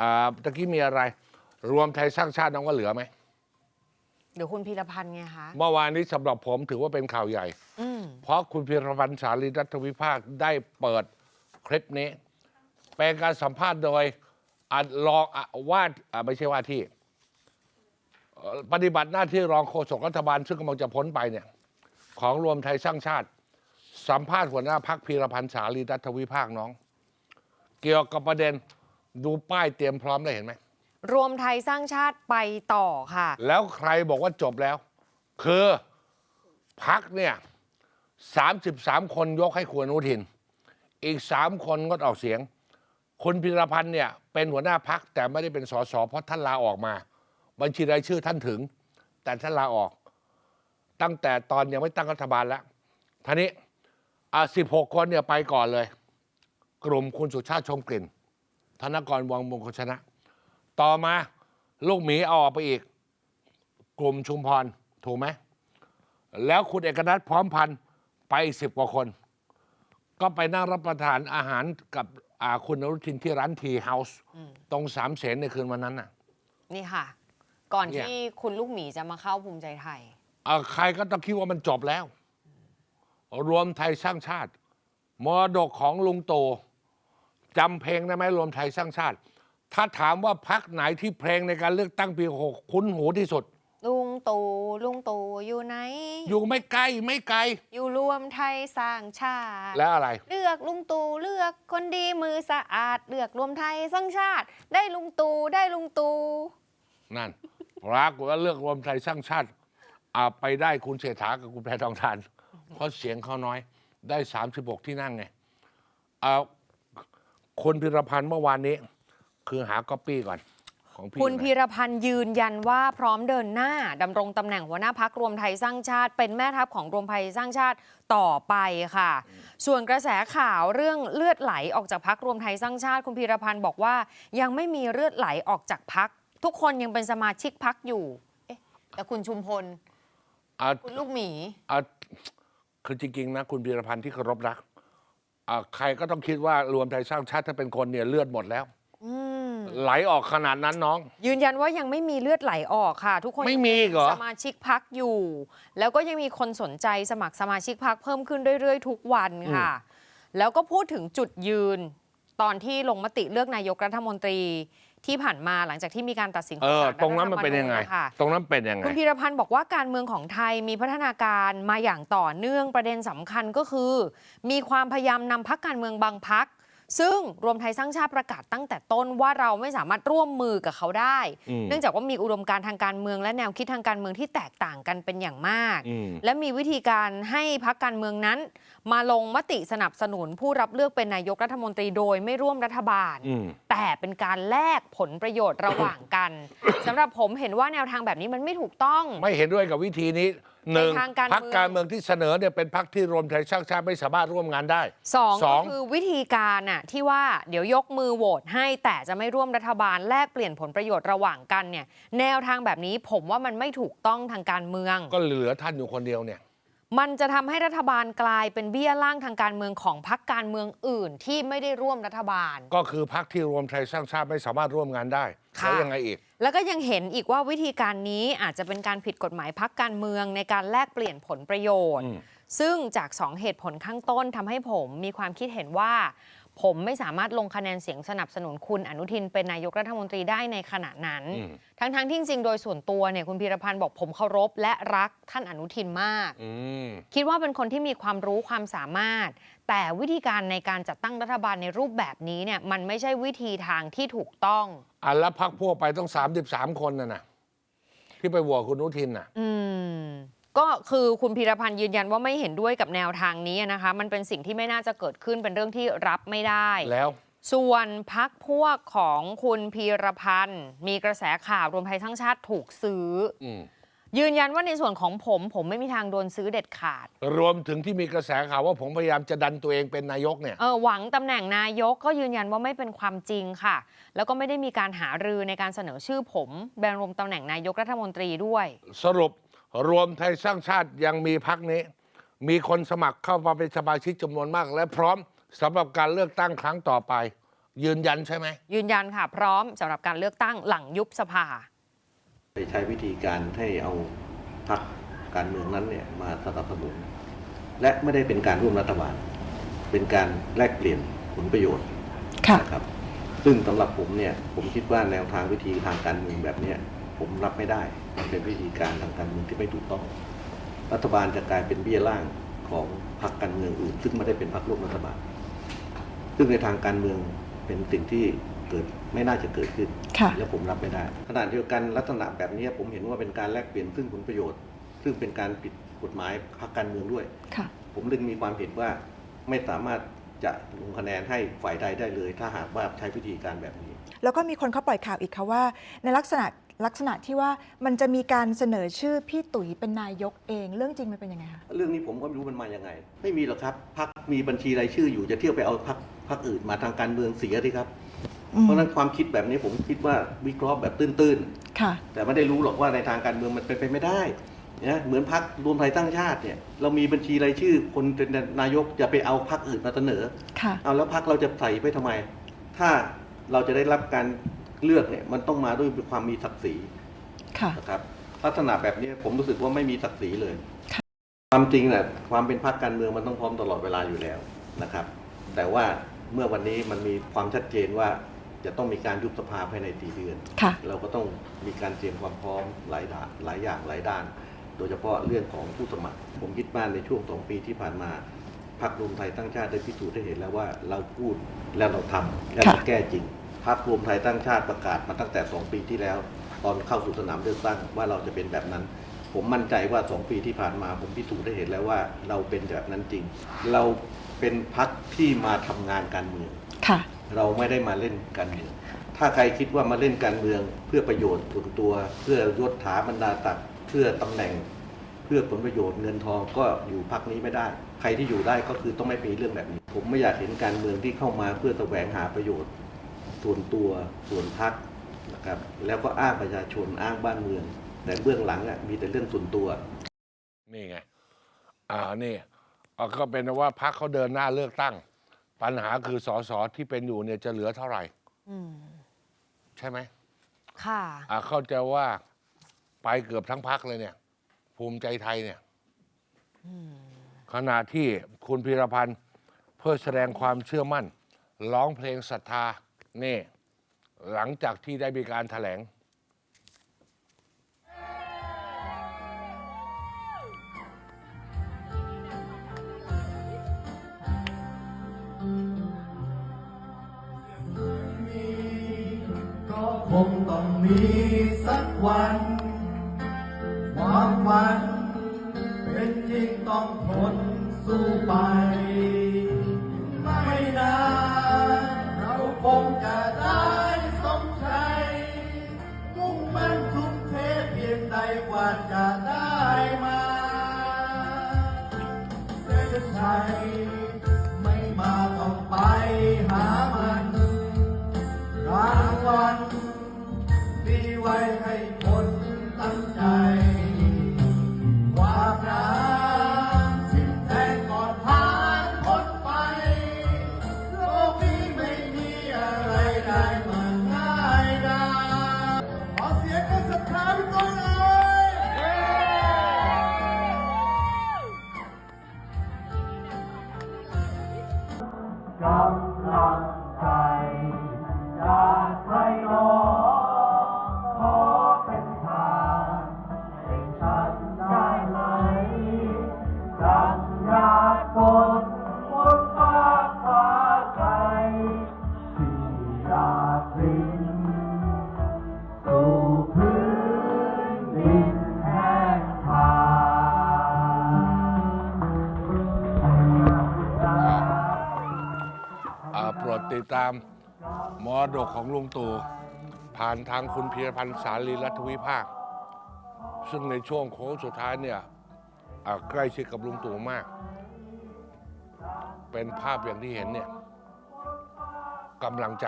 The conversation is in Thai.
อ่าตะกี้มีอะไร รวมไทยสร้างชาติน้องว่าเหลือไหม เดี๋ยวคุณพีรพันธ์ไงคะเมื่อวานนี้สำหรับผมถือว่าเป็นข่าวใหญ่ อืมเพราะคุณพิรพันธ์สารีรัฐวิภาคได้เปิดคลิปนี้ เป็นการสัมภาษณ์โดยอ่ารองอะว่าอะไม่ใช่ว่าที่เอ่อปฏิบัติหน้าที่รองโฆษกรัฐบาล ซึ่งกำลังจะพ้นไปเนี่ย ของรวมไทยสร้างชาติ สัมภาษณ์หัวหน้าพักพีรพันธ์สารีรัฐวิภาคน้อง เกี่ยวกับประเด็น ดูป้ายเตรียมพร้อมได้เห็นไหม รวมไทยสร้างชาติไปต่อค่ะ แล้วใครบอกว่าจบแล้ว คือพักเนี่ยสามสิบสามคนยกให้คุณอนุทิน อีกสามคนงดออกเสียง คุณพิรพันธ์เนี่ยเป็นหัวหน้าพักแต่ไม่ได้เป็นสสเพราะท่านลาออกมา บัญชีรายชื่อท่านถึง แต่ท่านลาออก ตั้งแต่ตอนยังไม่ตั้งรัฐบาลแล้วท่านี้อะสิบหกคนเนี่ยไปก่อนเลย กลุ่มคุณสุชาติชมกลิ่น ธนกรวังมงคลชนะ ต่อมาลูกหมีเอาออกไปอีก กลุ่มชุมพร ถูกไหม แล้วคุณเอกนัทพร้อมพันธ์ไปสิบกว่าคน ก็ไปนั่งรับประทานอาหารกับอ่าคุณอนุทินที่ร้านทีเฮาส์ตรงสามเสนในคืนวันนั้นน่ะ นี่ค่ะ ก่อนเนี่ยที่คุณลูกหมีจะมาเข้าภูมิใจไทยอ่าใครก็ต้องคิดว่ามันจบแล้ว รวมไทยสร้างชาติมรดกของลุงโต จำเพลงได้ไหมรวมไทยสร้างชาติ ถ้าถามว่าพักไหนที่เพลงในการเลือกตั้งปีหกคุ้นหูที่สุด ลุงตู่ลุงตู่อยู่ไหน อยู่ไม่ไกลไม่ไกล อยู่รวมไทยสร้างชาติ แล้วอะไร เลือกลุงตู่เลือกคนดีมือสะอาด เลือกรวมไทยสร้างชาติ ได้ลุงตู่ได้ลุงตู่นั่นปรากฏว่าเลือกรวมไทยสร้างชาติอ่าไปได้คุณเศรษฐากับคุณแพทองทานเพราะเสียงเขาน้อย ได้ 36 ที่นั่งไงอ่า คุณพิรพันธ์เมื่อวานนี้ คือหาก๊อปปี้ก่อน ของพี่คุณนะพีรพันธ์ยืนยันว่าพร้อมเดินหน้าดำรงตำแหน่งหัวหน้าพักรวมไทยสร้างชาติ เป็นแม่ทัพของรวมไทยสร้างชาติต่อไปค่ะ ส่วนกระแสข่าวเรื่องเลือดไหลออกจากพักรวมไทยสร้างชาติ คุณพีรพันธ์บอกว่า ยังไม่มีเลือดไหลออกจากพักทุกคนยังเป็นสมาชิกพักอยู่เอ๊ะแต่คุณชุมพล อ่าคุณลูกหมี อ่าคือจริงๆนะ คุณพิรพันธ์ที่เคารพรัก อ่าใครก็ต้องคิดว่ารวมไทยสร้างชาติถ้าเป็นคนเนี่ยเลือดหมดแล้ว อืมไหลออกขนาดนั้นน้อง ยืนยันว่ายังไม่มีเลือดไหลออกค่ะ ทุกคนไม่มีอีกเหรอ สมาชิกพักอยู่ แล้วก็ยังมีคนสนใจสมัครสมาชิกพักเพิ่มขึ้นเรื่อยๆ ทุกวันค่ะ แล้วก็พูดถึงจุดยืน ตอนที่ลงมติเลือกนายกรัฐมนตรี ที่ผ่านมาหลังจากที่มีการตัดสินเออศาลตรงนั้นมันเป็นยังไงรัฐธรรมนูญค่ะ ตรงนั้นเป็นยังไง คุณพีรพันธ์บอกว่าการเมืองของไทยมีพัฒนาการมาอย่างต่อเนื่องประเด็นสำคัญก็คือ มีความพยายามนำพักการเมืองบางพัก ซึ่งรวมไทยสร้างชาติประกาศตั้งแต่ต้นว่าเราไม่สามารถร่วมมือกับเขาได้อืมเนื่องจากว่ามีอุดมการณ์ทางการเมืองและแนวคิดทางการเมืองที่แตกต่างกันเป็นอย่างมากอืมและมีวิธีการให้พักการเมืองนั้น มาลงมติสนับสนุนผู้รับเลือกเป็นนายกรัฐมนตรีโดยไม่ร่วมรัฐบาลอืมแต่เป็นการแลกผลประโยชน์ระหว่างกันสำหรับผมเห็นว่าแนวทางแบบนี้มันไม่ถูกต้อง ไม่เห็นด้วยกับวิธีนี้ หนึ่งในทางการเมืองพักการเมืองที่เสนอเนี่ยเป็นพักที่รวมไทยสร้างชาติไม่สามารถร่วมงานได้ สองสอก็งคือวิธีการน่ะที่ว่าเดี๋ยวยกมือโหวตให้แต่จะไม่ร่วมรัฐบาลแลกเปลี่ยนผลประโยชน์ระหว่างกันเนี่ยแนวทางแบบนี้ผมว่ามันไม่ถูกต้องทางการเมือง ก็เหลือท่านอยู่คนเดียวเนี่ย มันจะทำให้รัฐบาลกลายเป็นเบี้ยล่างทางการเมืองของพรรคการเมืองอื่นที่ไม่ได้ร่วมรัฐบาล ก็คือพักที่รวมไทยสร้างชาติไม่สามารถร่วมงานได้ค่ะ แล้วยังไงอีก แล้วก็ยังเห็นอีกว่าวิธีการนี้อาจจะเป็นการผิดกฎหมายพักการเมืองในการแลกเปลี่ยนผลประโยชน์อืมซึ่งจากสองเหตุผลข้างต้นทำให้ผมมีความคิดเห็นว่า ผมไม่สามารถลงคะแนนเสียงสนับสนุนคุณอนุทินเป็นนายกรัฐมนตรีได้ในขณะนั้นอืมทั้งๆที่จริงๆโดยส่วนตัวเนี่ยคุณพีรพันธ์บอกผมเคารพและรักท่านอนุทินมากอืมคิดว่าเป็นคนที่มีความรู้ความสามารถ แต่วิธีการในการจัดตั้งรัฐบาลในรูปแบบนี้เนี่ยมันไม่ใช่วิธีทางที่ถูกต้องอะแล้วพักพวกไปต้องสามสิบสามคนน่ะนะที่ไปโหวตคุณอนุทินน่ะ อืม ก็คือคุณพีรพันธ์ยืนยันว่าไม่เห็นด้วยกับแนวทางนี้นะคะ มันเป็นสิ่งที่ไม่น่าจะเกิดขึ้นเป็นเรื่องที่รับไม่ได้แล้ว ส่วนพักพวกของคุณพีรพันธ์มีกระแสข่าวรวมไทยทั้างชาติถูกซื้ออืมยืนยันว่าในส่วนของผม ผมไม่มีทางโดนซื้อเด็ดขาด รวมถึงที่มีกระแสข่าวว่าผมพยายามจะดันตัวเองเป็นนายกเนี่ยเออหวังตำแหน่งนายกก็ยืนยันว่าไม่เป็นความจริงค่ะ แล้วก็ไม่ได้มีการหารือในการเสนอชื่อผมแบนรวมตำแหน่งนายกรัฐมนตรีด้วย สรุป รวมไทยสร้างชาติยังมีพักนี้ มีคนสมัครเข้ามาเป็นสมาชิกจำนวนมาก และพร้อมสำหรับการเลือกตั้งครั้งต่อไป ยืนยันใช่ไหม ยืนยันค่ะ พร้อมสำหรับการเลือกตั้งหลังยุบสภา ไปใช้วิธีการให้เอาพรรคการเมืองนั้นเนี่ยมาสนับสนุน และไม่ได้เป็นการร่วมรัฐบาล เป็นการแลกเปลี่ยนผลประโยชน์ค่ะนะครับ ซึ่งสำหรับผมเนี่ยผมคิดว่าแนวทางวิธีทางการเมืองแบบเนี้ย ผมรับไม่ได้มันเป็นวิธีการทางการเมืองที่ไม่ถูกต้อง รัฐบาลจะกลายเป็นเบี้ยล่างของพรรคการเมืองอื่น ซึ่งไม่ได้เป็นพรรคร่วมรัฐบาล ซึ่งในทางการเมืองเป็นสิ่งที่เกิดไม่น่าจะเกิดขึ้นค่ะและผมรับไม่ได้ ขณะเดียวกันลักษณะแบบนี้ผมเห็นว่าเป็นการแลกเปลี่ยนซึ่งผลประโยชน์ ซึ่งเป็นการผิดกฎหมายพรรคการเมืองด้วยค่ะผมจึงมีความเห็นว่าไม่สามารถจะลงคะแนนให้ฝ่ายใดได้เลย ถ้าหากว่าใช้วิธีการแบบนี้ แล้วก็มีคนเขาปล่อยข่าวอีกค่ะว่า ในลักษณะ ลักษณะที่ว่ามันจะมีการเสนอชื่อพี่ตุ๋ยเป็นนายกเองเรื่องจริงมันเป็นยังไงคะเรื่องนี้ผมก็ไม่รู้มันมายังไง ไม่มีหรอกครับพรรคมีบัญชีรายชื่ออยู่จะเที่ยวไปเอาพรรคพรรคอื่นมาทางการเมืองเสียดีครับอืมเพราะฉะนั้นความคิดแบบนี้ผมคิดว่าวิเคราะห์แบบตื้นๆค่ะ แต่ไม่ได้รู้หรอกว่าในทางการเมืองมันเป็นไปไม่ได้นะเหมือนพักรวมไทยตั้งชาติเนี่ยเรามีบัญชีรายชื่อ คนเป็นนายกจะไปเอาพักอื่นมาเสนอค่ะเอาแล้วพักเราจะใส่ไปทำไม ถ้าเราจะได้รับการ เลือกเนี่ยมันต้องมาด้วยความมีศักดิ์ศรีค่ะนะครับลักษณะแบบนี้ผมรู้สึกว่าไม่มีศักดิ์ศรีเลย ความจริงน่ะความเป็นพรรคการเมืองมันต้องพร้อมตลอดเวลาอยู่แล้วนะครับ แต่ว่าเมื่อวันนี้มันมีความชัดเจนว่าจะต้องมีการยุบสภาภายในตีเดือนค่ะเราก็ต้องมีการเตรียมความพร้อมหลายด้านหลายอย่างหลายด้าน โดยเฉพาะเรื่องของผู้สมัคร ผมคิดว่าในช่วงสองปีที่ผ่านมาพรรครวมไทยตั้งชาติได้พิสูจน์ได้เห็นแล้วว่าเราพูดและเราทำและเราค่ะแก้จริง พรรครวมไทยตั้งชาติประกาศมาตั้งแต่สองปีที่แล้ว ตอนเข้าสู่สนามเลือกตั้งว่าเราจะเป็นแบบนั้น ผมมั่นใจว่าสองปีที่ผ่านมาผมพิสูจน์ได้เห็นแล้วว่าเราเป็นแบบนั้นจริง เราเป็นพรรคที่มาทำงานการเมืองค่ะเราไม่ได้มาเล่นการเมือง ถ้าใครคิดว่ามาเล่นการเมือง เพื่อประโยชน์ส่วนตัว เพื่อยศถาบรรดาศักดิ์เพื่อตำแหน่ง เพื่อผลประโยชน์เงินทองก็อยู่พักนี้ไม่ได้ ใครที่อยู่ได้ก็คือต้องไม่มีเรื่องแบบนี้ ผมไม่อยากเห็นการเมืองที่เข้ามาเพื่อแสวงหาประโยชน์ ส่วนตัวส่วนพักนะครับแล้วก็อ้างประชาชนอ้างบ้านเมือง แต่เบื้องหลังอะมีแต่เรื่องส่วนตัว นี่ไง อ่า นี่เอาก็เป็นว่าพักเขาเดินหน้าเลือกตั้ง ปัญหาคือสสที่เป็นอยู่เนี่ยจะเหลือเท่าไหร่ อืมใช่ไหมค่ะ อ่าเข้าใจว่าไปเกือบทั้งพักเลยเนี่ย ภูมิใจไทยเนี่ยขณะที่คุณพีรพันธ์เพื่อแสดงความเชื่อมั่น ร้องเพลงศรัทธา นี่ หลังจากที่ได้มีการแถลง ก็คงต้องมีสักวันความฝัน เป็นจริงต้องทนสู้ไป จะได้สมใจ มุ่งมั่นทุ่มเทเพียงใดกว่าจะได้มาเส้นชัยไม่มาต้องไปหามันรางวัลมีไว้ให้คนตั้งใจ อ่าโปรดติดตามมอดกของลุงตู่ผ่านทางคุณพีรพันธ์สาลีรัฐวิภาค ซึ่งในช่วงโค้งสุดท้ายเนี่ยอ่าใกล้ชิดกับลุงตู่มาก เป็นภาพอย่างที่เห็นเนี่ยกำลังใจ